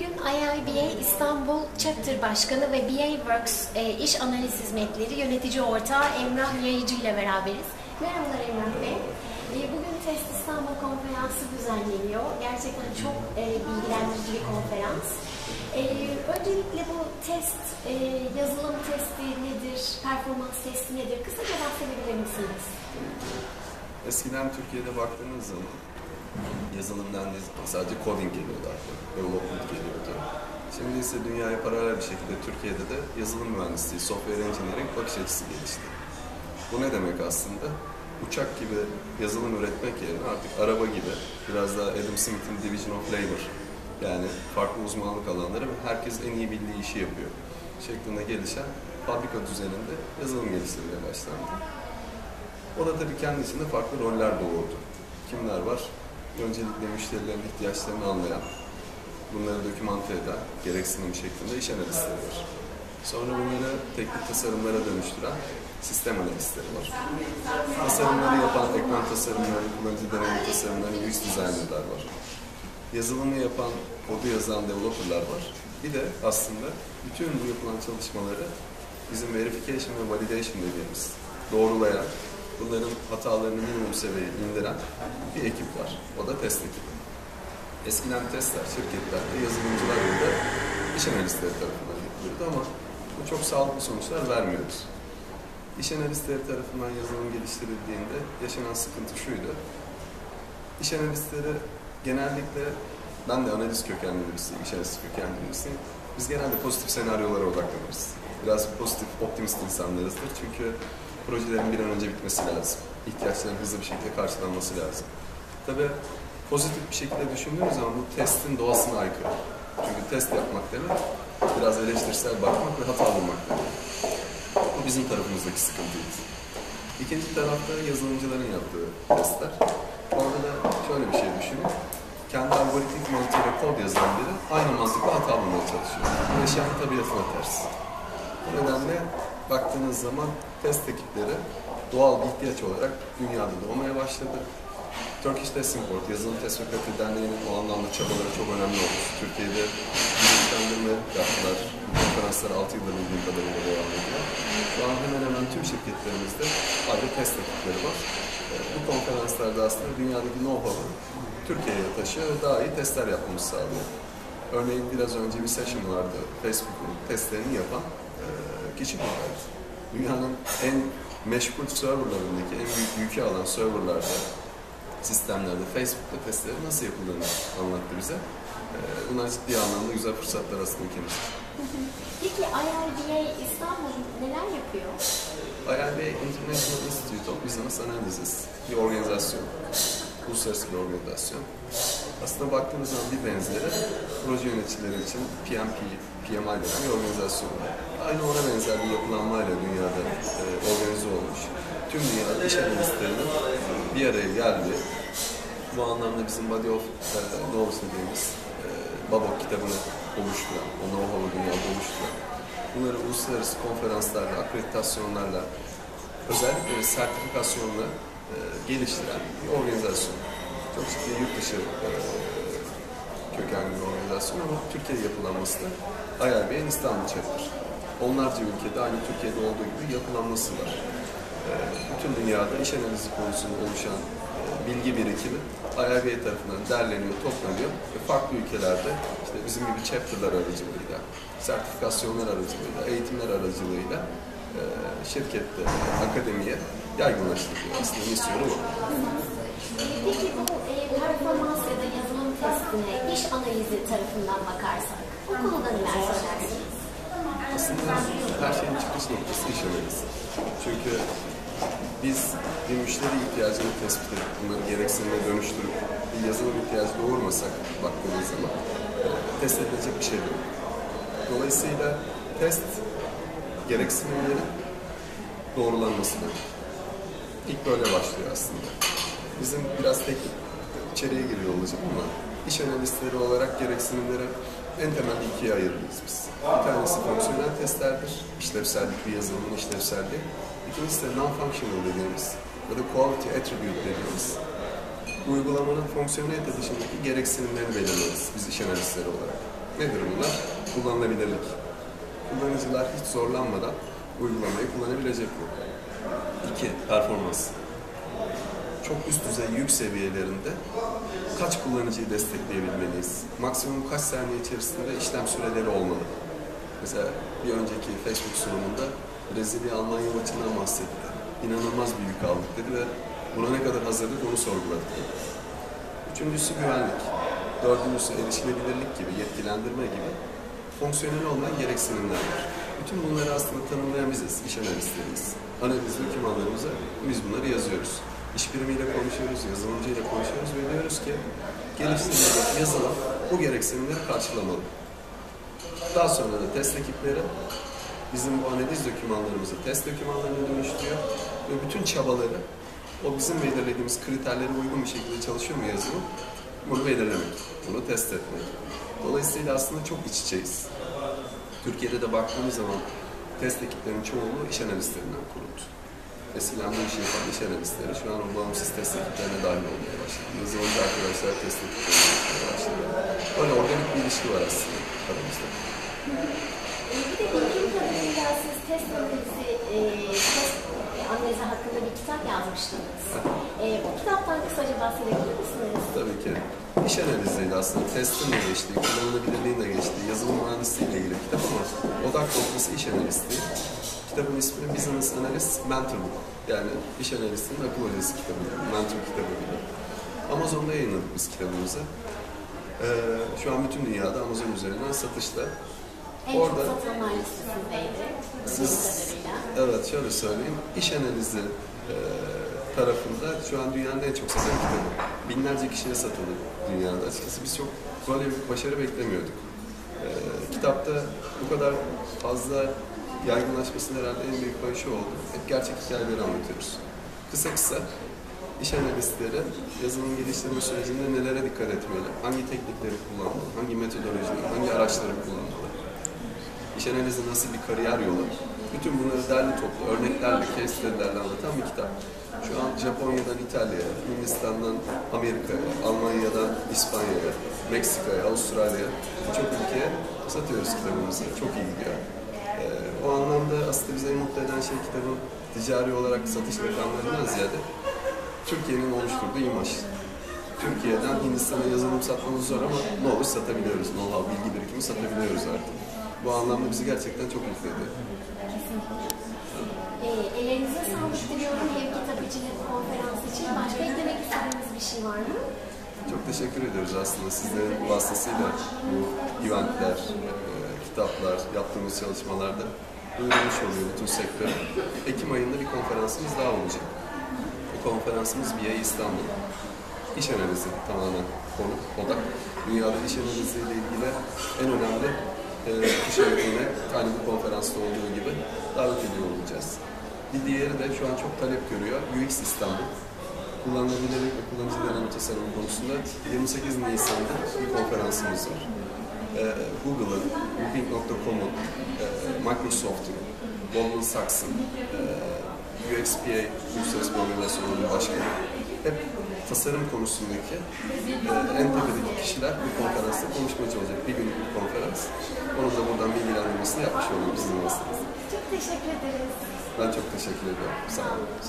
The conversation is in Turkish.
bugün IIBA İstanbul Chapter Başkanı ve BA Works e, İş Analiz Hizmetleri Yönetici Ortağı Emrah Yayıcı ile beraberiz. Merhabalar Emrah Bey. E, bugün Test İstanbul Konferansı düzenleniyor. Gerçekten çok e, bilgilendirici bir konferans. E, öncelikle bu test, e, yazılım testi nedir, performans testi nedir? Kısaca bahsedebilir misiniz? Eskiden Türkiye'de baktığınız zaman yazılım zaman sadece coding geliyordu aklıma, development geliyordu. Şimdi ise dünyaya paralel bir şekilde Türkiye'de de yazılım mühendisliği, software engineering bakış açısı gelişti. Bu ne demek aslında? Uçak gibi yazılım üretmek yerine artık araba gibi biraz daha Adam Smith'in Division of Labor yani farklı uzmanlık alanları ve herkes en iyi bildiği işi yapıyor şeklinde gelişen fabrika düzeninde yazılım geliştirmeye başlandı. O da tabii kendi içinde farklı roller doğurdu. Kimler var? Öncelikle müşterilerin ihtiyaçlarını anlayan, bunları dokümante eden, gereksinim şeklinde iş analistleri var. Sonra bunları teknik tasarımlara dönüştüren sistem analistleri var. Tasarımları yapan ekran tasarımları, kullanıcı deneyim tasarımları, UX designerlar var. Yazılımı yapan, kodu yazan developerlar var. Bir de aslında bütün bu yapılan çalışmaları bizim verification ve validation dediğimiz doğrulayan, bunların hatalarını minimum seviyeye indiren bir ekip var. O da test ekibi. Eskiden testler şirketlerde yazılımcılar ya iş analistleri tarafından yapılıyordu ama bu çok sağlıklı sonuçlar vermiyordu. İş analistleri tarafından yazılım geliştirildiğinde yaşanan sıkıntı şuydu. İş analistleri genellikle, ben de analiz kökenli birisiyim, iş analiz kökenli birisiyim. Biz genelde pozitif senaryolara odaklanırız. Biraz pozitif, optimist insanlarızdır. Çünkü projelerin bir an önce bitmesi lazım. İhtiyaçların hızlı bir şekilde karşılanması lazım. Tabi pozitif bir şekilde düşündüğümüz zaman bu testin doğasına aykırı. Çünkü test yapmak demek biraz eleştirisel bakmak ve hata bulmak demek. Bu bizim tarafımızdaki sıkıntıydı. İkinci tarafta yazılımcıların yaptığı testler. Orada da şöyle bir şey düşünün. Kendi algoritmik mantığıyla kod yazan biri aynı mantıkla hata bulmaya çalışıyor. Bu yaşayan tabiatına ters. Bu nedenle baktığınız zaman test ekipleri doğal bir ihtiyaç olarak dünyada doğmaya başladı. Turkish Test Import, Yazılım Test ve Derneği'nin o anlamda çabaları çok önemli olmuş. Türkiye'de bilinçlendirme yaptılar. Konferanslar 6 yıldır bildiğim kadarıyla devam ediyor. Şu an hemen hemen tüm şirketlerimizde ayrı test ekipleri var. Bu konferanslarda aslında dünyadaki know-how'u Türkiye'ye taşıyor ve daha iyi testler yapmamızı sağlıyor. Örneğin biraz önce bir session vardı. Facebook'un testlerini yapan kişi kurtardı. Dünyanın en meşgul serverlarındaki en büyük yükü alan serverlarda, sistemlerde Facebook'ta testleri nasıl yapıldığını anlattı bize. Bunlar ciddi anlamda güzel fırsatlar aslında ülkemizde. Peki IRBA İstanbul neler yapıyor? IRBA International Institute of Business Analysis bir organizasyon. Uluslararası bir organizasyon. Aslında baktığımız zaman bir benzeri proje yöneticileri için PMP, PMI denen bir organizasyon var. Aynı ona benzer bir yapılanmayla dünyada e, organize olmuş. Tüm dünyada iş analistlerinin bir araya geldiği, bu anlamda bizim Body of e, Knowledge dediğimiz e, Babok kitabını oluşturan, o know-how'u dünyada oluşturan, bunları uluslararası konferanslarla, akreditasyonlarla, özellikle sertifikasyonla e, geliştiren bir organizasyon. Çok ciddi yurt dışı e, kökenli bir organizasyon ama Türkiye'de yapılanması da IRB'nin İstanbul Chapter. Onlarca ülkede aynı Türkiye'de olduğu gibi yapılanması var. E, bütün dünyada iş analizi konusunda oluşan e, bilgi birikimi IRB tarafından derleniyor, toplanıyor ve farklı ülkelerde işte bizim gibi chapter'lar aracılığıyla, sertifikasyonlar aracılığıyla, eğitimler aracılığıyla e, şirkette, akademiye yaygınlaştırılıyor. Aslında misyonu bu. Peki bu e, performans ya da yazılım testine iş analizi tarafından bakarsak bu konuda neler söylersiniz? Aslında her şeyin çıkış noktası iş analizi. Çünkü biz bir müşteri ihtiyacını tespit edip bunları gereksinime dönüştürüp bir yazılım ihtiyacı doğurmasak baktığımız zaman e, test edilecek bir şey yok. Dolayısıyla test gereksinimlerin doğrulanması demek. İlk böyle başlıyor aslında. Bizim biraz teknik içeriye giriyor olacak ama iş analistleri olarak gereksinimleri en temel ikiye ayırırız biz. Bir tanesi fonksiyonel testlerdir. İşlevsellik bir yazılımın işlevselliği. İkincisi de non-functional dediğimiz ya da quality attribute dediğimiz uygulamanın fonksiyonelite dışındaki gereksinimlerini belirleriz biz iş analistleri olarak. Nedir bunlar? Kullanılabilirlik. Kullanıcılar hiç zorlanmadan uygulamayı kullanabilecek mi? İki, performans. Çok üst düzey yük seviyelerinde kaç kullanıcıyı destekleyebilmeliyiz? Maksimum kaç saniye içerisinde işlem süreleri olmalı? Mesela bir önceki Facebook sunumunda Brezilya Almanya maçından bahsetti. İnanılmaz bir yük aldık dedi ve buna ne kadar hazırlık onu sorguladık. Üçüncüsü güvenlik. Dördüncüsü erişilebilirlik gibi, yetkilendirme gibi fonksiyonel olmayan gereksinimler var. Bütün bunları aslında tanımlayan biziz, iş analistleriyiz. Analiz dokümanlarımıza biz bunları yazıyoruz. İş birimiyle konuşuyoruz, yazılımcıyla konuşuyoruz ve diyoruz ki geliştirilecek yazılım bu gereksinimleri karşılamalı. Daha sonra da test ekipleri bizim bu analiz dokümanlarımızı test dokümanlarına dönüştürüyor ve bütün çabaları o bizim belirlediğimiz kriterlere uygun bir şekilde çalışıyor mu yazılım? Bunu belirlemek, bunu test etmek. Dolayısıyla aslında çok iç içeyiz. Türkiye'de de baktığımız zaman test ekiplerinin çoğunluğu iş analistlerinden kuruldu. Eskiden bu işi yapan iş analistleri şu an o bağımsız test ekiplerine dahil olmaya başladı. Yazılımcı arkadaşlar test ekiplerine başladı. Böyle organik bir ilişki var aslında aramızda. Bir de bildiğim kadarıyla siz test analizi, e, test analizi hakkında bir kitap yazmıştınız. E, o kitaptan kısaca bahsedebilir misiniz? Tabii ki. İş analiziyle aslında testin de geçtiği, kullanılabilirliğin de geçtiği, yazılım mühendisliğiyle ilgili bir kitap ama odak noktası iş analisti. Kitabın ismi Business Analyst Mentor Book. Yani iş analistinin akıl hocası kitabı, mentor kitabı gibi. Amazon'da yayınladık biz kitabımızı. Ee, şu an bütün dünyada Amazon üzerinden satışta. En Orada- çok satılanlar listesindeydi. Siz, evet şöyle söyleyeyim, iş analizi e, tarafında şu an dünyanın en çok satan kitabı. Binlerce kişiye satıldı dünyada. Açıkçası biz çok böyle bir başarı beklemiyorduk. E, kitapta bu kadar fazla yaygınlaşmasının herhalde en büyük payı şu oldu. Hep gerçek hikayeleri anlatıyoruz. Kısa kısa iş analistleri yazılım geliştirme sürecinde nelere dikkat etmeli, hangi teknikleri kullanmalı, hangi metodolojileri, hangi araçları kullanmalı, İş analizi nasıl bir kariyer yolu? Bütün bunları derli toplu, örneklerle, case study'lerle anlatan bir kitap. Şu an Japonya'dan İtalya'ya, Hindistan'dan Amerika'ya, Almanya'dan İspanya'ya, Meksika'ya, Avustralya'ya birçok ülkeye satıyoruz kitabımızı. Çok iyi gidiyor. Ee, o anlamda aslında bize en mutlu eden şey kitabın ticari olarak satış rakamlarından ziyade Türkiye'nin oluşturduğu imaj. Türkiye'den Hindistan'a yazılım satmamız zor ama ne olur satabiliyoruz. Know-how, bilgi birikimi satabiliyoruz artık. Bu anlamda bizi gerçekten çok mutlu ediyor. E, ellerinize sağlık diliyorum hem kitap için hem konferans için. Başka eklemek istediğiniz bir şey var mı? Çok teşekkür ediyoruz aslında sizlerin vasıtasıyla bu eventler, e, kitaplar, yaptığımız çalışmalarda duyurulmuş oluyor bütün sektör. Ekim ayında bir konferansımız daha olacak. Bu konferansımız BIA İstanbul. İş analizi tamamen konu, odak. Dünyada iş analiziyle ilgili en önemli e, kişilerine aynı bu konferansta olduğu gibi davet ediyor olacağız. Bir diğeri de şu an çok talep görüyor. UX İstanbul kullanılabilirlik ve kullanıcı deneyimi tasarımı konusunda 28 Nisan'da bir konferansımız var. Ee, Google'ın, Booking.com'un, e, Microsoft'un, Goldman Sachs'ın, e, UXPA, Uluslararası Organizasyonu'nun başkanı hep tasarım konusundaki e, en tepedeki kişiler bu konferansta konuşmaya çalışacak. Bir günlük bir konferans. Onun da buradan bilgilendirmesini yapmış olalım bizim. Çok teşekkür ederiz. Ben çok teşekkür ediyorum. Sağ olun. Sağ olun.